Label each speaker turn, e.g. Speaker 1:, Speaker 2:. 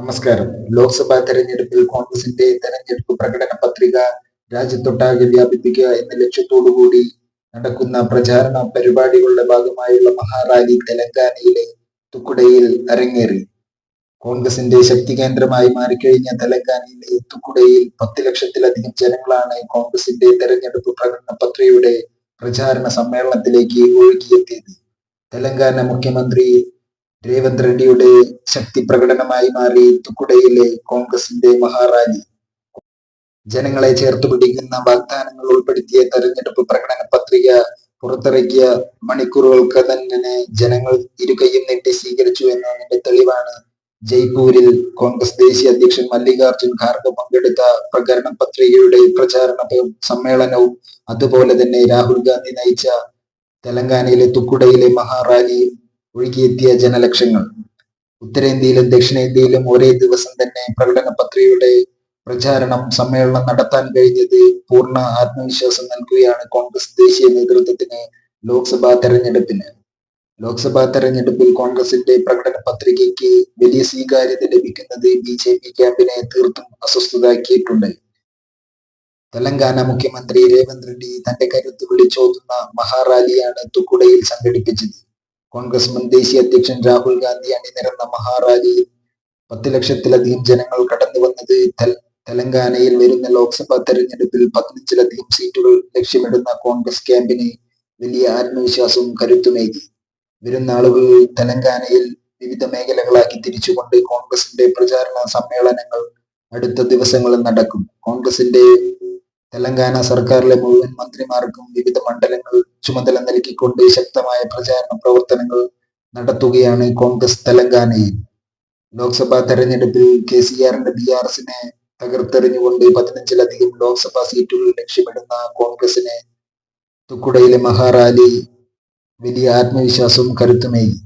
Speaker 1: നമസ്കാരം. ലോക്സഭാ തെരഞ്ഞെടുപ്പിൽ കോൺഗ്രസിന്റെ തെരഞ്ഞെടുപ്പ് പ്രകടന പത്രിക രാജ്യത്തൊട്ടാകെ വ്യാപിപ്പിക്കുക എന്ന ലക്ഷ്യത്തോടുകൂടി നടക്കുന്ന പ്രചാരണ പരിപാടികളുടെ ഭാഗമായുള്ള മഹാറാലി തെലങ്കാനയിലെ തുക്കുടയിൽ അരങ്ങേറി. കോൺഗ്രസിന്റെ ശക്തി കേന്ദ്രമായി മാറിക്കഴിഞ്ഞ തെലങ്കാനയിലെ തുക്കുടയിൽ പത്ത് ലക്ഷത്തിലധികം ജനങ്ങളാണ് കോൺഗ്രസിന്റെ തെരഞ്ഞെടുപ്പ് പ്രകടന പത്രികയുടെ പ്രചാരണ സമ്മേളനത്തിലേക്ക് ഒഴുകിയെത്തിയത്. തെലങ്കാന മുഖ്യമന്ത്രി രേവന്ത് റെഡ്ഡിയുടെ ശക്തി പ്രകടനമായി മാറി തുക്കുടയിലെ കോൺഗ്രസിന്റെ മഹാറാലി ജനങ്ങളെ ചേർത്ത് പിടിക്കുന്ന വാഗ്ദാനങ്ങൾ ഉൾപ്പെടുത്തിയ തെരഞ്ഞെടുപ്പ് പ്രകടന പത്രിക പുറത്തിറക്കിയ മണിക്കൂറുകൾക്ക് തന്നെ ജനങ്ങൾ ഇരുകൈയും നീട്ടി സ്വീകരിച്ചു എന്നതിന്റെ തെളിവാണ് ജയ്പൂരിൽ കോൺഗ്രസ് ദേശീയ അധ്യക്ഷൻ മല്ലികാർജുൻ ഖാർഗെ പങ്കെടുത്ത പ്രകടന പത്രികയുടെ പ്രചാരണ സമ്മേളനവും. അതുപോലെ തന്നെ രാഹുൽ ഗാന്ധി നയിച്ച തെലങ്കാനയിലെ തുക്കുടയിലെ മഹാറാലിയും ഒഴുകിയെത്തിയ ജനലക്ഷങ്ങൾ. ഉത്തരേന്ത്യയിലും ദക്ഷിണേന്ത്യയിലും ഒരേ ദിവസം തന്നെ പ്രകടന പത്രികയുടെ പ്രചാരണം സമ്മേളനം നടത്താൻ കഴിഞ്ഞത് പൂർണ ആത്മവിശ്വാസം നൽകുകയാണ് കോൺഗ്രസ് ദേശീയ നേതൃത്വത്തിന് ലോക്സഭാ തെരഞ്ഞെടുപ്പിന്. ലോക്സഭാ തെരഞ്ഞെടുപ്പിൽ കോൺഗ്രസിന്റെ പ്രകടന പത്രികയ്ക്ക് വലിയ സ്വീകാര്യത ലഭിക്കുന്നത് ബി ജെ പി ക്യാമ്പിനെ തീർത്തും അസ്വസ്ഥതാക്കിയിട്ടുണ്ട്. തെലങ്കാന മുഖ്യമന്ത്രി രേവന്ത് റെഡ്ഡി തന്റെ കരുത്ത് വിളിച്ചോതുന്ന മഹാറാലിയാണ് തുക്കുടയിൽ സംഘടിപ്പിച്ചത്. കോൺഗ്രസ് മുൻ ദേശീയ അധ്യക്ഷൻ രാഹുൽ ഗാന്ധി അണിനിരന്ന മഹാറാലിയിൽ പത്ത് ലക്ഷത്തിലധികം ജനങ്ങൾ കടന്നു വന്നത് തെലങ്കാനയിൽ വരുന്ന ലോക്സഭാ തെരഞ്ഞെടുപ്പിൽ പതിനഞ്ചിലധികം സീറ്റുകൾ ലക്ഷ്യമിടുന്ന കോൺഗ്രസ് ക്യാമ്പിന് വലിയ ആത്മവിശ്വാസവും കരുത്തുമേകി. വരുന്ന ആളുകൾ തെലങ്കാനയിൽ വിവിധ മേഖലകളാക്കി തിരിച്ചുകൊണ്ട് കോൺഗ്രസിന്റെ പ്രചാരണ സമ്മേളനങ്ങൾ അടുത്ത ദിവസങ്ങളിൽ നടക്കും. കോൺഗ്രസിന്റെ തെലങ്കാന സർക്കാരിലെ മുഴുവൻ മന്ത്രിമാർക്കും വിവിധ മണ്ഡലങ്ങൾ ചുമതല നൽകിക്കൊണ്ട് ശക്തമായ പ്രചാരണ പ്രവർത്തനങ്ങൾ നടത്തുകയാണ് കോൺഗ്രസ് തെലങ്കാനയിൽ ലോക്സഭാ തെരഞ്ഞെടുപ്പിൽ കെ സി ആറിന്റെ ബി ആർ എസിനെ തകർത്തെറിഞ്ഞുകൊണ്ട് പതിനഞ്ചിലധികം ലോക്സഭാ സീറ്റുകൾ ലക്ഷ്യമിടുന്ന കോൺഗ്രസിനെ തുക്കുടയിലെ മഹാറാലി വലിയ ആത്മവിശ്വാസവും കരുത്തുമേകി.